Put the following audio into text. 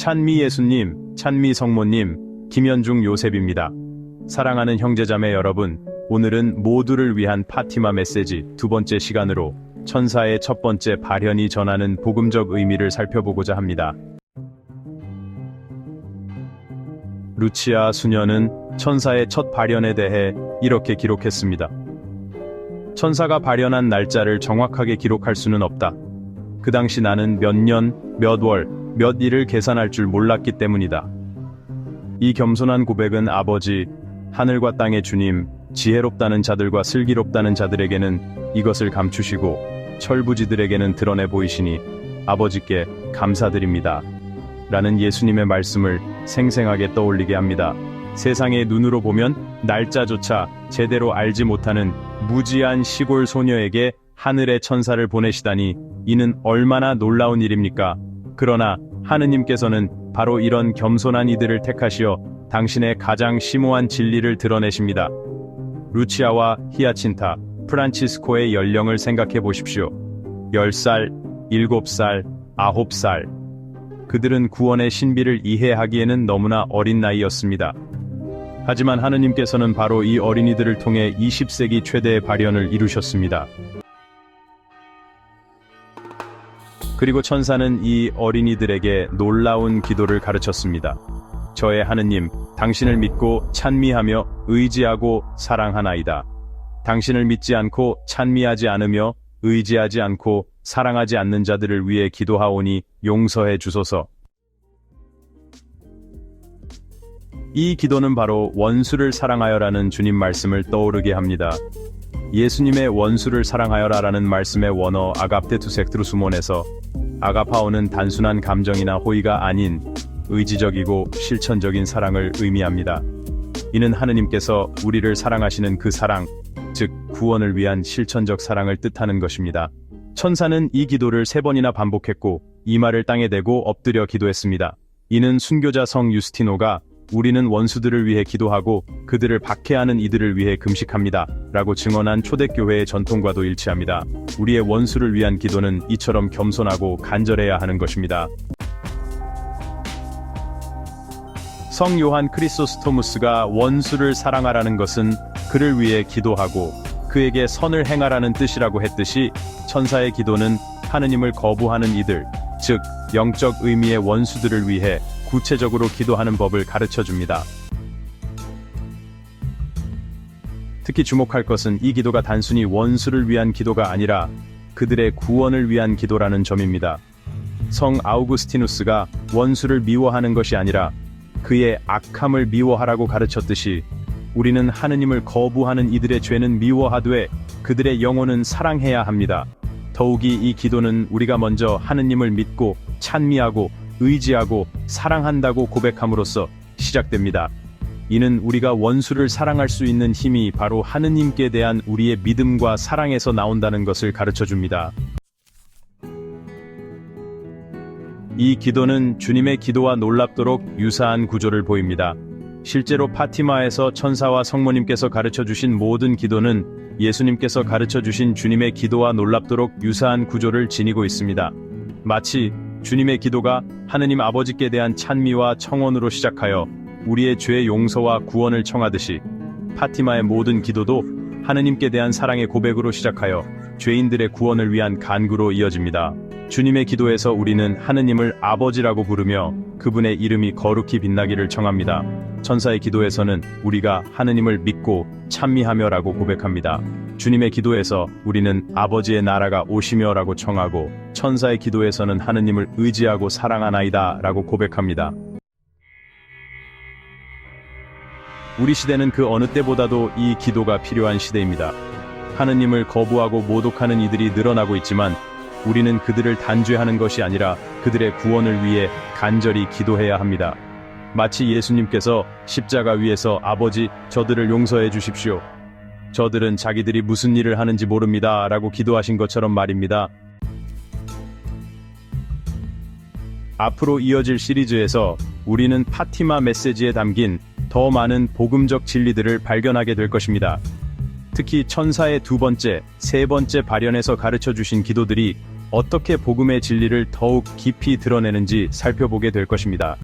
찬미 예수님, 찬미 성모님, 김현중 요셉입니다. 사랑하는 형제자매 여러분, 오늘은 모두를 위한 파티마 메시지 두 번째 시간으로 천사의 첫 번째 발현이 전하는 복음적 의미를 살펴보고자 합니다. 루치아 수녀는 천사의 첫 발현에 대해 이렇게 기록했습니다. 천사가 발현한 날짜를 정확하게 기록할 수는 없다. 그 당시 나는 몇 년, 몇 월, 몇 일을 계산할 줄 몰랐기 때문이다. 이 겸손한 고백은 아버지, 하늘과 땅의 주님, 지혜롭다는 자들과 슬기롭다는 자들에게는 이것을 감추시고 철부지들에게는 드러내 보이시니 아버지께 감사드립니다. 라는 예수님의 말씀을 생생하게 떠올리게 합니다. 세상의 눈으로 보면 날짜조차 제대로 알지 못하는 무지한 시골 소녀에게 하늘의 천사를 보내시다니 이는 얼마나 놀라운 일입니까? 그러나 하느님께서는 바로 이런 겸손한 이들을 택하시어 당신의 가장 심오한 진리를 드러내십니다. 루치아와 히아친타, 프란치스코의 연령을 생각해 보십시오. 10살, 7살, 9살. 그들은 구원의 신비를 이해하기에는 너무나 어린 나이였습니다. 하지만 하느님께서는 바로 이 어린이들을 통해 20세기 최대의 발현을 이루셨습니다. 그리고 천사는 이 어린이들에게 놀라운 기도를 가르쳤습니다. 저의 하느님, 당신을 믿고 찬미하며 의지하고 사랑하나이다. 당신을 믿지 않고 찬미하지 않으며 의지하지 않고 사랑하지 않는 자들을 위해 기도하오니 용서해 주소서. 이 기도는 바로 원수를 사랑하여라는 주님 말씀을 떠오르게 합니다. 예수님의 원수를 사랑하여라라는 말씀의 원어 아갑테 투섹트루수몬에서 아가파오는 단순한 감정이나 호의가 아닌 의지적이고 실천적인 사랑을 의미합니다. 이는 하느님께서 우리를 사랑하시는 그 사랑, 즉 구원을 위한 실천적 사랑을 뜻하는 것입니다. 천사는 이 기도를 세 번이나 반복했고 이마를 땅에 대고 엎드려 기도했습니다. 이는 순교자 성 유스티노가 우리는 원수들을 위해 기도하고 그들을 박해하는 이들을 위해 금식합니다. 라고 증언한 초대교회의 전통과도 일치합니다. 우리의 원수를 위한 기도는 이처럼 겸손하고 간절해야 하는 것입니다. 성 요한 크리소스토무스가 원수를 사랑하라는 것은 그를 위해 기도하고 그에게 선을 행하라는 뜻이라고 했듯이 천사의 기도는 하느님을 거부하는 이들, 즉 영적 의미의 원수들을 위해 구체적으로 기도하는 법을 가르쳐 줍니다. 특히 주목할 것은 이 기도가 단순히 원수를 위한 기도가 아니라 그들의 구원을 위한 기도라는 점입니다. 성 아우구스티누스가 원수를 미워하는 것이 아니라 그의 악함을 미워하라고 가르쳤듯이 우리는 하느님을 거부하는 이들의 죄는 미워하되 그들의 영혼은 사랑해야 합니다. 더욱이 이 기도는 우리가 먼저 하느님을 믿고 찬미하고 의지하고 사랑한다고 고백함으로써 시작됩니다. 이는 우리가 원수를 사랑할 수 있는 힘이 바로 하느님께 대한 우리의 믿음과 사랑에서 나온다는 것을 가르쳐 줍니다. 이 기도는 주님의 기도와 놀랍도록 유사한 구조를 보입니다. 실제로 파티마에서 천사와 성모님께서 가르쳐 주신 모든 기도는 예수님께서 가르쳐 주신 주님의 기도와 놀랍도록 유사한 구조를 지니고 있습니다. 마치 주님의 기도가 하느님 아버지께 대한 찬미와 청원으로 시작하여 우리의 죄 용서와 구원을 청하듯이 파티마의 모든 기도도 하느님께 대한 사랑의 고백으로 시작하여 죄인들의 구원을 위한 간구로 이어집니다. 주님의 기도에서 우리는 하느님을 아버지라고 부르며 그분의 이름이 거룩히 빛나기를 청합니다. 천사의 기도에서는 우리가 하느님을 믿고 찬미하며라고 고백합니다. 주님의 기도에서 우리는 아버지의 나라가 오시며라고 청하고 천사의 기도에서는 하느님을 의지하고 사랑하나이다라고 고백합니다. 우리 시대는 그 어느 때보다도 이 기도가 필요한 시대입니다. 하느님을 거부하고 모독하는 이들이 늘어나고 있지만 우리는 그들을 단죄하는 것이 아니라 그들의 구원을 위해 간절히 기도해야 합니다. 마치 예수님께서 십자가 위에서 아버지 저들을 용서해 주십시오. 저들은 자기들이 무슨 일을 하는지 모릅니다. 라고 기도하신 것처럼 말입니다. 앞으로 이어질 시리즈에서 우리는 파티마 메시지에 담긴 더 많은 복음적 진리들을 발견하게 될 것입니다. 특히 천사의 두 번째, 세 번째 발현에서 가르쳐 주신 기도들이 어떻게 복음의 진리를 더욱 깊이 드러내는지 살펴보게 될 것입니다.